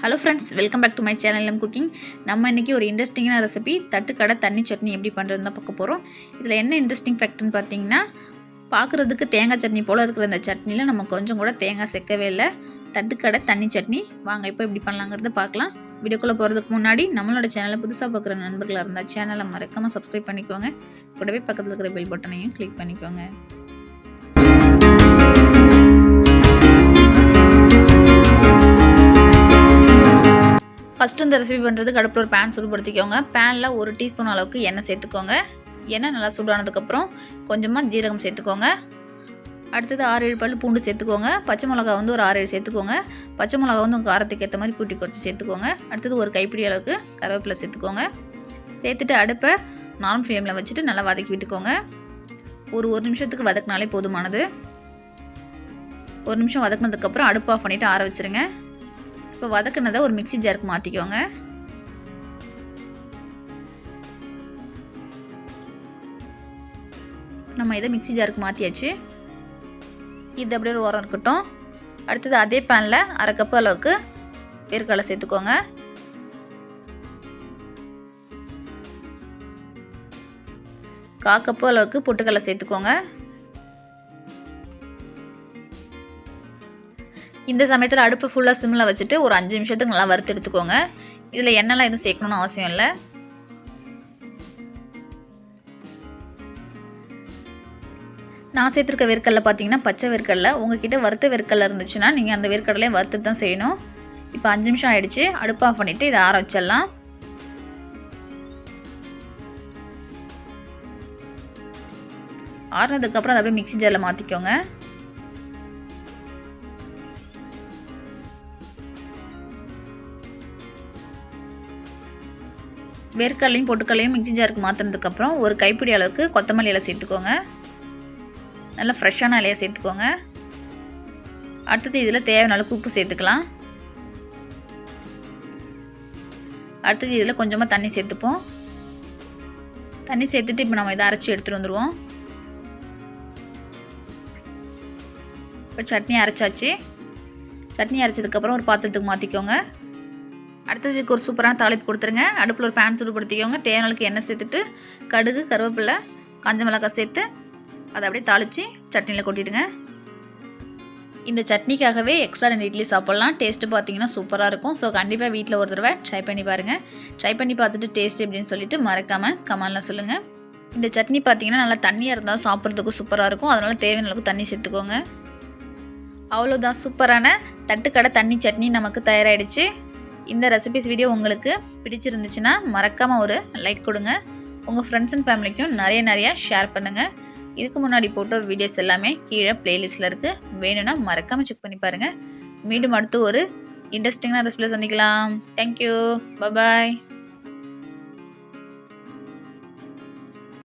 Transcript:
Hello friends welcome back to my channel M cooking நம்ம இன்றைக்கி ஒரு இன்ட்ரெஸ்டிங்கான ரெசிபி தட்டுக்கடை தண்ணி சட்னி எப்படி பண்ணுறதுன்னு தான் பார்க்க போகிறோம் இதில் என்ன இன்ட்ரெஸ்டிங் ஃபேக்ட்னு பார்த்தீங்கன்னா பார்க்குறதுக்கு தேங்காய் சட்னி போல் இருக்கிற அந்த சட்னியில் நம்ம கொஞ்சம் கூட தேங்காய் சேர்க்கவே இல்லை. தட்டுக்கடை தண்ணி சட்னி. வாங்க இப்போ எப்படி பண்ணலாங்கிறத பார்க்கலாம். வீடியோக்குள்ளே போகிறதுக்கு முன்னாடி நம்மளோட சேனலை புதுசாக பார்க்குற நண்பர்களாக இருந்தால் சேனலை மறக்காமல் சப்ஸ்கிரைப் பண்ணிக்கோங்க. கூடவே பக்கத்தில் இருக்கிற பெல் பட்டனையும் கிளிக் பண்ணிக்கோங்க. ஃபஸ்ட்டு இந்த ரெசிபி பண்ணுறதுக்கு அடுப்பில் ஒரு பேன் சூடுபடுத்திக்கோங்க. பேனில் ஒரு டீஸ்பூன் அளவுக்கு எண்ணெய் சேர்த்துக்கோங்க. எண்ணெய் நல்லா சூடானதுக்கப்புறம் கொஞ்சமாக ஜீரகம் சேர்த்துக்கோங்க. அடுத்தது ஆறு ஏழு பல் பூண்டு சேர்த்துக்கோங்க. பச்சை மிளகா வந்து ஒரு ஆறு ஏழு சேர்த்துக்கோங்க. பச்சை மிளகா வந்து உங்கள் காரத்துக்கு ஏற்ற மாதிரி கூட்டி குறைச்சி சேர்த்துக்கோங்க. அடுத்தது ஒரு கைப்பிடி அளவுக்கு கருவேப்பிலை சேர்த்துக்கோங்க. சேர்த்துட்டு அடுப்பை நார்மல் ஃப்ளேமில் வச்சுட்டு நல்லா வதக்கி விட்டுக்கோங்க. ஒரு ஒரு நிமிஷத்துக்கு வதக்கினாலே போதுமானது. ஒரு நிமிஷம் வதக்குனதுக்கப்புறம் அடுப்பு ஆஃப் பண்ணிவிட்டு ஆற வச்சுருங்க. இப்போ வதக்குனதை ஒரு மிக்சி ஜாருக்கு மாற்றிக்கோங்க நம்ம இதை மிக்சி ஜாருக்கு மாற்றியாச்சு இது அப்படியே ஒரு உரம் இருக்கட்டும். அடுத்தது அதே பேனில் அரை கப்பு அளவுக்கு வேர்க்கடலை சேர்த்துக்கோங்க. கா கப்பு அளவுக்கு பொட்டுக்கடலை சேர்த்துக்கோங்க. இந்த சமயத்தில் அடுப்பு ஃபுல்லாக சிம்மில் வச்சுட்டு ஒரு அஞ்சு நிமிஷத்துக்கு நல்லா வறுத்து எடுத்துக்கோங்க. இதில் எண்ணெய்லாம் எதுவும் சேர்க்கணும்னு அவசியம் இல்லை. நான் சேர்த்துருக்க வேர்க்கடலை பார்த்தீங்கன்னா பச்சை வேர்க்கடலை. உங்ககிட்ட வறுத்த வேர்க்கடலை இருந்துச்சுன்னா நீங்கள் அந்த வேர்க்கடலையும் வறுத்து தான் செய்யணும். இப்போ அஞ்சு நிமிஷம் ஆகிடுச்சு அடுப்பு ஆஃப் பண்ணிவிட்டு இதை ஆற வச்சிடலாம். ஆறுனதுக்கப்புறம் அதை அப்படியே மிக்சி ஜாரில் மாற்றிக்கோங்க வேர்க்கடலையும் பொட்டுக்கடலையும் மிக்சி ஜாருக்கு மாற்றினதுக்கப்புறம் ஒரு கைப்பிடி அளவுக்கு கொத்தமல்லி இலை சேர்த்துக்கோங்க. நல்லா ஃப்ரெஷ்ஷான இலையை சேர்த்துக்கோங்க. அடுத்தது இதில் தேவையான அளவுக்கு உப்பு சேர்த்துக்கலாம். அடுத்தது இதில் கொஞ்சமாக தண்ணி சேர்த்துப்போம். தண்ணி சேர்த்துட்டு இப்போ நம்ம இதை அரைச்சி எடுத்துகிட்டு வந்துடுவோம் இப்போ சட்னி அரைச்சாச்சு. சட்னி அரைச்சதுக்கப்புறம் ஒரு பாத்திரத்துக்கு மாற்றிக்கோங்க அடுத்தது இதுக்கு ஒரு சூப்பரான தாளிப்பு கொடுத்துருங்க. அடுப்பில் ஒரு பேன் சூடுபடுத்திக்கோங்க. தேனலுக்கு எண்ணெய் சேர்த்துட்டு கடுகு கருவேப்பிலை காஞ்ச மிளகாய் சேர்த்து அதை அப்படியே தாளித்து சட்னியில் கொட்டிடுங்க. இந்த சட்னிக்காகவே எக்ஸ்ட்ரா ரெண்டு இட்லி சாப்பிட்லாம். டேஸ்ட்டு பார்த்தீங்கன்னா சூப்பராக இருக்கும். ஸோ கண்டிப்பாக வீட்டில் ஒரு தடவை ட்ரை பண்ணி பாருங்கள் ட்ரை பண்ணி பார்த்துட்டு டேஸ்ட் எப்படின்னு சொல்லிட்டு மறக்காமல் கமெண்டில் சொல்லுங்கள் இந்த சட்னி பார்த்தீங்கன்னா நல்லா தண்ணியாக இருந்தால் சாப்பிட்றதுக்கும் சூப்பராக இருக்கும். அதனால் தேவையான அளவுக்கு தண்ணி சேர்த்துக்கோங்க. அவ்வளோதான் சூப்பரான தட்டுக்கடை தண்ணி சட்னி நமக்கு தயாராகிடுச்சு இந்த ரெசிபிஸ் வீடியோ உங்களுக்கு பிடிச்சிருந்துச்சுன்னா மறக்காமல் ஒரு லைக் கொடுங்க. உங்கள் ஃப்ரெண்ட்ஸ் அண்ட் ஃபேமிலிக்கும் நிறைய நிறையா ஷேர் பண்ணுங்கள் இதுக்கு முன்னாடி போட்டோ வீடியோஸ் எல்லாமே கீழே ப்ளேலிஸ்ட்டில் இருக்குது வேணும்னா மறக்காமல் செக் பண்ணி பாருங்கள் மீண்டும் அடுத்து ஒரு இன்ட்ரெஸ்டிங்கான ரெசிபியில் சந்திக்கலாம். Thank you bye bye